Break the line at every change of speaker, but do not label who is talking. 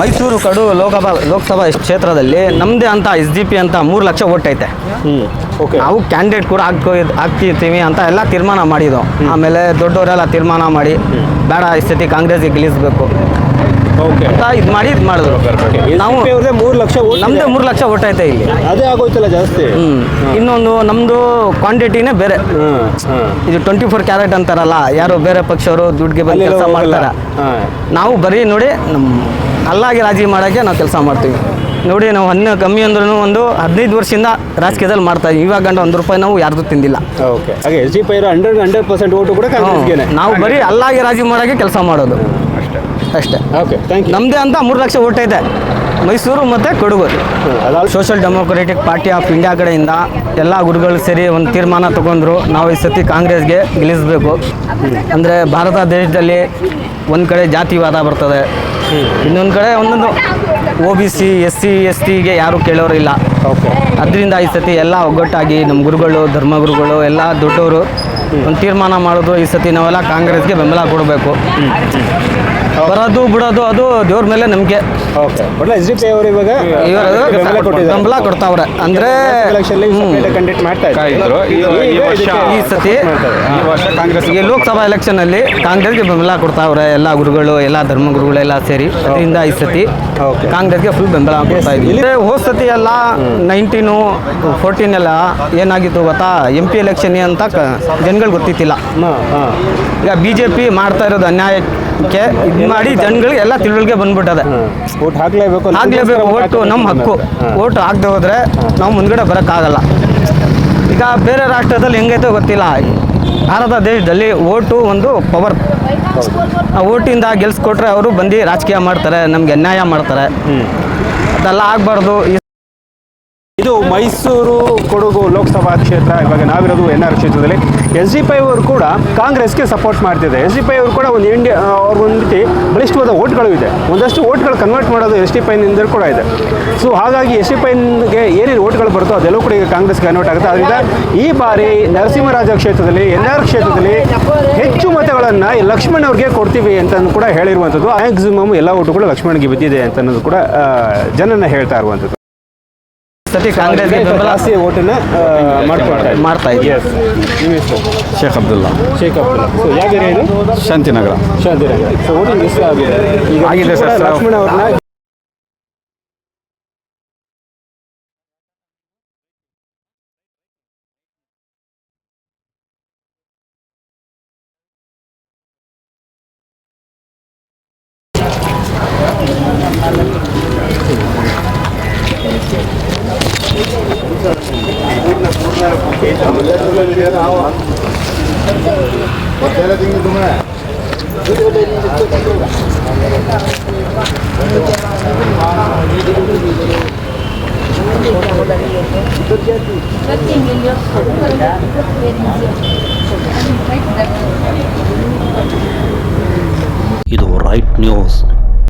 ಮೈಸೂರು ಕಡು ಲೋಕಸಭಾ ಲೋಕಸಭಾ ಕ್ಷೇತ್ರದಲ್ಲಿ ನಮ್ಮದೇ ಅಂತ ಎಸ್ ಡಿ ಪಿ ಅಂತ ಮೂರು ಲಕ್ಷ ಓಟ್ ಐತೆ.
ಓಕೆ
ನಾವು ಕ್ಯಾಂಡಿಡೇಟ್ ಕೂಡ ಹಾಕೋ ಹಾಕ್ತಿರ್ತೀವಿ ಅಂತ ಎಲ್ಲ ತೀರ್ಮಾನ ಮಾಡಿದ್ದು. ಆಮೇಲೆ ದೊಡ್ಡವರೆಲ್ಲ ತೀರ್ಮಾನ ಮಾಡಿ ಬೇಡ ಈ ಸತಿ ಕಾಂಗ್ರೆಸ್ಗೆ ಗೆಲ್ಲಿಸ್ಬೇಕು.
ಓಕೆ
ಇದು ಮಾಡಿ ಇದು ಮಾಡಿದ್ರು. ನಾವು
ಮೂರು ಲಕ್ಷ
ನಮ್ಮದೇ ಮೂರು ಲಕ್ಷ ಓಟ್ ಐತೆ ಇಲ್ಲಿ.
ಅದೇ ಆಗೋಯ್ತಲ್ಲ ಜಾಸ್ತಿ.
ಇನ್ನೊಂದು ನಮ್ಮದು ಕ್ವಾಂಟಿಟಿನೇ ಬೇರೆ. ಇದು ಟ್ವೆಂಟಿ ಫೋರ್ ಕ್ಯಾರೆಟ್ ಅಂತಾರಲ್ಲ ಯಾರು ಬೇರೆ ಪಕ್ಷವರು ದುಡ್ಡಿಗೆ ಬಂದು ಕೆಲಸ ಮಾಡ್ತಾರೆ. ನಾವು ಬರೀ ನೋಡಿ ನಮ್ಮ ಅಲ್ಲಾಗಿ ರಾಜಿ ಮಾಡೋಕ್ಕೆ ನಾವು ಕೆಲಸ ಮಾಡ್ತೀವಿ. ನೋಡಿ ನಾವು ಹನ್ನ ಕಮ್ಮಿ ಅಂದ್ರೂ ಒಂದು ಹದಿನೈದು ವರ್ಷದಿಂದ ರಾಜಕೀಯದಲ್ಲಿ ಮಾಡ್ತಾ ಇದ್ದೀವಿ. ಇವಾಗ ಗಂಡ ಒಂದು ರೂಪಾಯಿ ನಾವು ಯಾರ್ದು ತಿಂದಿಲ್ಲ.
ಓಕೆ. ಹಾಗೆ ಎಸ್ ಪಿ ಇರೋ ಹಂಡ್ರೆಡ್ ಹಂಡ್ರೆಡ್ ಪರ್ಸೆಂಟ್ ಓಟು ಕೂಡ ಕಾಂಗ್ರೆಸ್ಗೆನೆ
ನಾವು ಬರೀ ಅಲ್ಲಾಗಿ ರಾಜಿ ಮಾಡೋಕ್ಕೆ ಕೆಲಸ ಮಾಡೋದು.
ಅಷ್ಟೇ.
ಅಷ್ಟೇ.
ಓಕೆ ಥ್ಯಾಂಕ್ ಯು
ನಮ್ಮದೇ ಅಂತ ಮೂರು ಲಕ್ಷ ಓಟ್ ಐತೆ. ಮೈಸೂರು ಮತ್ತು
Kodagu.
Social democratic party of India ಕಡೆಯಿಂದ ಎಲ್ಲ ಗುರುಗಳು ಸೇರಿ ಒಂದು ತೀರ್ಮಾನ ತಗೊಂಡ್ರು. ನಾವು ಈ ಸತಿ ಕಾಂಗ್ರೆಸ್ಗೆ ಗೆಲ್ಲಿಸಬೇಕು. ಅಂದರೆ ಭಾರತ ದೇಶದಲ್ಲಿ ಒಂದು ಕಡೆ ಜಾತಿವಾದ ಬರ್ತದೆ. ಇನ್ನೊಂದು ಕಡೆ ಒಂದೊಂದು O B C S C S ಟಿಗೆ ಯಾರೂ ಕೇಳೋರು ಇಲ್ಲ.
ಓಕೆ
ಅದರಿಂದ ಈ ಸತಿ ಎಲ್ಲ ಒಗ್ಗಟ್ಟಾಗಿ ನಮ್ಮ ಗುರುಗಳು ಧರ್ಮಗುರುಗಳು ಎಲ್ಲ ದೊಡ್ಡವರು ಒಂದು ತೀರ್ಮಾನ ಮಾಡೋದು ಈ ಸತಿ ನಾವೆಲ್ಲ ಕಾಂಗ್ರೆಸ್ಗೆ ಬೆಂಬಲ ಕೊಡಬೇಕು. ಬರೋದು ಬಿಡೋದು ಅದು ದೇವ್ರ ಮೇಲೆ ನಂಬಿಕೆ.
ಓಕೆ. ಒಳ್ಳೆ ಎಸ್ ಡಿ ಪಿ ಅವರು ಇವಾಗ
ಇವರು
ಬೆಂಬಲ
ಕೊಡ್ತಾವ್ರೆ. ಅಂದ್ರೆ
ಕಂಡಕ್ಟ್ ಮಾಡ್ತಾ
ಇದ್ರು. ಈ ವರ್ಷ
ಈ ಸತಿ
ಈ ವರ್ಷ ಕಾಂಗ್ರೆಸ್
ಈ ಲೋಕಸಭಾ ಎಲೆಕ್ಷನ್ ಅಲ್ಲಿ ಕಾಂಗ್ರೆಸ್ಗೆ ಬೆಂಬಲ ಕೊಡ್ತಾವ್ರೆ ಎಲ್ಲ ಗುರುಗಳು ಎಲ್ಲ ಧರ್ಮಗುರುಗಳು ಎಲ್ಲಾ ಸೇರಿ ಅದರಿಂದ ಈ ಸತಿ
ಕಾಂಗ್ರೆಸ್
ಕಾಂಗ್ರೆಸ್ಗೆ ಫುಲ್ ಬೆಂಬಲ ಕೊಡ್ತಾ ಇದ್ದೀವಿ. ಹೋದ ಸತಿ ಎಲ್ಲ ನೈನ್ಟೀನು ಫೋರ್ಟೀನ್ ಎಲ್ಲ ಏನಾಗಿತ್ತು ಗೊತ್ತಾ? ಎಂ ಪಿ ಎಲೆಕ್ಷನ್ ಅಂತ ಜನಗಳು ಗೊತ್ತಿತ್ತಿಲ್ಲ. ಈಗ ಬಿ ಜೆ ಪಿ ಮಾಡ್ತಾ ಇರೋದು ಅನ್ಯಾಯಕ್ಕೆ ಇದು ಮಾಡಿ ಜನಗಳಿಗೆ ಎಲ್ಲ ತಿಳುವಳಿಕೆ ಬಂದ್ಬಿಟ್ಟದೆ.
ಓಟ್ ಹಾಕ್ಲೇಬೇಕು
ಆಗ್ಲೇಬೇಕು ಓಟು ನಮ್ಮ ಹಕ್ಕು. ಓಟು ಹಾಕದೆ ಹೋದರೆ ನಾವು ಮುಂದ್ಗಡೆ ಬರೋಕ್ಕಾಗಲ್ಲ. ಈಗ ಬೇರೆ ರಾಷ್ಟ್ರದಲ್ಲಿ ಹೆಂಗೈತೋ ಗೊತ್ತಿಲ್ಲ. ಭಾರತ ದೇಶದಲ್ಲಿ ಓಟು ಒಂದು ಪವರ್. ಆ ಓಟಿಂದ ಗೆಲ್ಸ್ಕೊಟ್ರೆ ಅವರು ಬಂದು ರಾಜಕೀಯ ಮಾಡ್ತಾರೆ ನಮ್ಗೆ ಅನ್ಯಾಯ ಮಾಡ್ತಾರೆ. ಅದೆಲ್ಲ ಆಗಬಾರ್ದು.
ಇದು ಮೈಸೂರು, ಕೊಡಗು ಲೋಕಸಭಾ ಕ್ಷೇತ್ರ, ಇವಾಗ ನಾವಿರೋದು ಎನ್ ಆರ್ ಕ್ಷೇತ್ರದಲ್ಲಿ. ಎಸ್ ಡಿ ಪೈ ಅವರು ಕೂಡ ಕಾಂಗ್ರೆಸ್ಗೆ ಸಪೋರ್ಟ್ ಮಾಡ್ತಿದೆ ಎಸ್ ಡಿ ಪೈ ಅವರು ಕೂಡ ಒಂದು ಇಂಡಿಯಾ ಒಂದು ರೀತಿ ಬಲಿಷ್ಠವಾದ ಓಟ್ಗಳು ಇದೆ. ಒಂದಷ್ಟು ಓಟ್ಗಳು ಕನ್ವರ್ಟ್ ಮಾಡೋದು ಎಸ್ ಡಿ ಪೈನಿಂದ ಕೂಡ ಇದೆ. ಸೊ ಹಾಗಾಗಿ ಎಸ್ ಡಿ ಪೈನ್ಗೆ ಏನೇನು ಓಟ್ಗಳು ಬರುತ್ತೋ ಅದೆಲ್ಲವೂ ಕೂಡ ಈಗ ಕಾಂಗ್ರೆಸ್ಗೆ ಕನ್ವರ್ಟ್ ಆಗುತ್ತೆ. ಅದರಿಂದ ಈ ಬಾರಿ ನರಸಿಂಹರಾಜ ಕ್ಷೇತ್ರದಲ್ಲಿ, ಎನ್ ಆರ್ ಕ್ಷೇತ್ರದಲ್ಲಿ ಹೆಚ್ಚು ಮತಗಳನ್ನು ಲಕ್ಷ್ಮಣ್ ಅವ್ರಿಗೆ ಕೊಡ್ತೀವಿ ಅಂತ ಕೂಡ ಹೇಳಿರುವಂಥದ್ದು. ಮ್ಯಾಕ್ಸಿಮಮ್ ಎಲ್ಲ ಓಟುಗಳು ಲಕ್ಷ್ಮಣ್ಗೆ ಬಿದ್ದಿದೆ ಅಂತ ಅನ್ನೋದು ಕೂಡ ಜನನ ಹೇಳ್ತಾ ಇರುವಂಥದ್ದು.
ಸತಿ ಕಾಂಗ್ರೆಸ್ ಬೆಂಬಲ
ಓಟನ್ನ ಮಾಡ್ಕೊಳ್ತಾ.
ಮಾಡ್ತಾ ಇದ್ದೀವಿ
Yes. ನಿಮ್ಮ ಹೆಸರು
ಶೇಖ್ ಅಬ್ದುಲ್ಲಾ.
ಶೇಖ್ ಅಬ್ದುಲ್ಲಾ. ಸೊ ಯಾವ ಏರಿಯಾ ಇದು
ಶಾಂತಿನಗರ.
ಶಾಂತಿನಗರ. ಸೊ ವೋಟಿಂಗ್ ಎಷ್ಟು ಆಗಿದೆ.
ಆಗಿದೆ ಸರ್.
ಲಕ್ಷ್ಮಣ್ ಅವ್ರನ್ನ
ಇದು ರೈಟ್ ನ್ಯೂಸ್